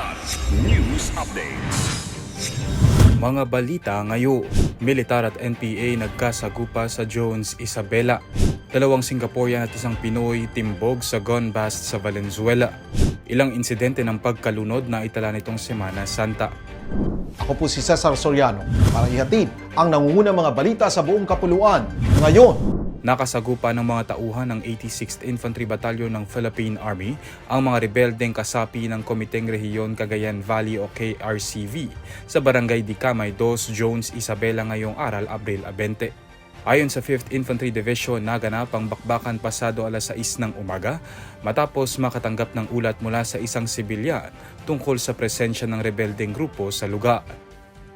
Kidlat News Updates. Mga balita ngayon, militar at NPA nagkasagupa sa Jones Isabela. Dalawang Singaporean at isang Pinoy timbog sa gun bust sa Valenzuela. Ilang insidente ng pagkalunod na itala nitong Semana Santa. Ako po si Cesar Soriano para ihatid ang nangungunang mga balita sa buong kapuluan. Ngayon, Nakasagupa ng mga tauhan ng 86th Infantry Battalion ng Philippine Army ang mga rebeldeng kasapi ng Komiteng Rehiyon Cagayan Valley o KRCV sa Barangay Dicamay 2, Jones, Isabela ngayong aral, Abril 20. Ayon sa 5th Infantry Division, naganap ang bakbakan pasado alas 6 ng umaga matapos makatanggap ng ulat mula sa isang sibilyan tungkol sa presensya ng rebeldeng grupo sa lugar.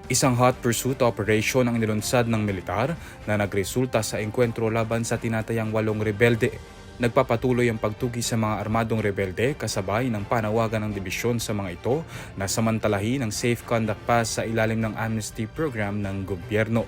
Isang hot pursuit operation ang nilunsad ng militar na nagresulta sa engkwentro laban sa tinatayang walong rebelde. Nagpapatuloy ang pagtugi sa mga armadong rebelde kasabay ng panawagan ng dibisyon sa mga ito na samantalahin ang Safe Conduct Pass sa ilalim ng amnesty program ng gobyerno.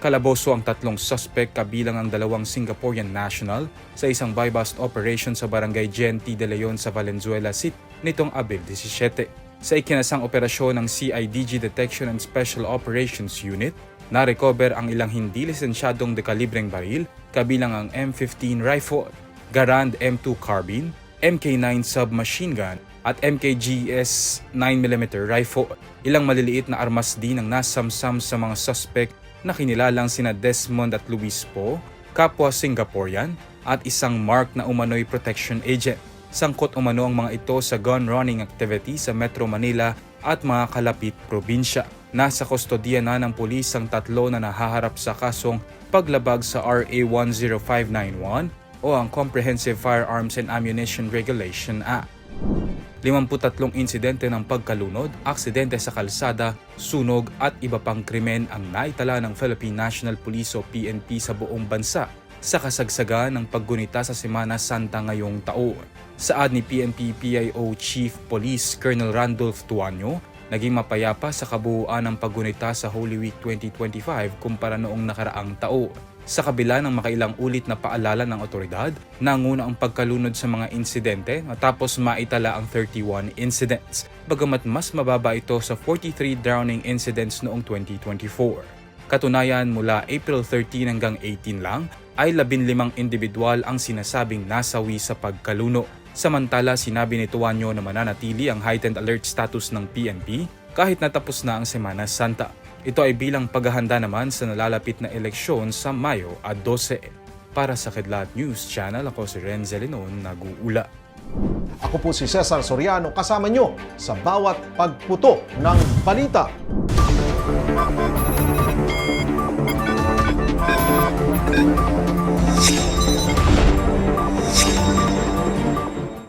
Kalaboso ang tatlong suspect kabilang ang dalawang Singaporean national sa isang buy-bust operation sa barangay GNT de Leon sa Valenzuela City nitong Abril 17. Sa ikinasang operasyon ng CIDG Detection and Special Operations Unit, na-recover ang ilang hindi lisensyadong dekalibreng baril kabilang ang M15 rifle, Garand M2 carbine, MK9 submachine gun at MKGS 9mm rifle. Ilang maliliit na armas din ang nasamsam sa mga suspect na kinilalang sina Desmond at Luis Po, kapwa Singaporean at isang mark na umano'y protection agent. Sangkot umano ang mga ito sa gun running activity sa Metro Manila at mga kalapit probinsya. Nasa kustodiya na ng pulis ang tatlo na nahaharap sa kasong paglabag sa RA 10591 o ang Comprehensive Firearms and Ammunition Regulation Act. 53 insidente ng pagkalunod, aksidente sa kalsada, sunog at iba pang krimen ang naitala ng Philippine National Police o PNP sa buong bansa sa kasagsagan ng paggunita sa Semana Santa ngayong taon. Saad ni PNP PIO Chief Police Colonel Randolph Tuanyo, naging mapayapa sa kabuuan ng paggunita sa Holy Week 2025 kumpara noong nakaraang taon. Sa kabila ng makailang ulit na paalala ng otoridad, nanguna ang pagkalunod sa mga insidente matapos maitala ang 31 incidents, bagamat mas mababa ito sa 43 drowning incidents noong 2024. Katunayan mula April 13 hanggang 18 lang ay 15 individual ang sinasabing nasawi sa pagkaluno. Samantala sinabi ni Tuanyo na mananatili ang heightened alert status ng PNP kahit natapos na ang Semana Santa. Ito ay bilang paghahanda naman sa nalalapit na eleksyon sa Mayo at 12. Para sa Kidlat News Channel, ako si Renz Elinon, nag-uula. Ako po si Cesar Soriano, kasama nyo sa bawat pagputo ng balita.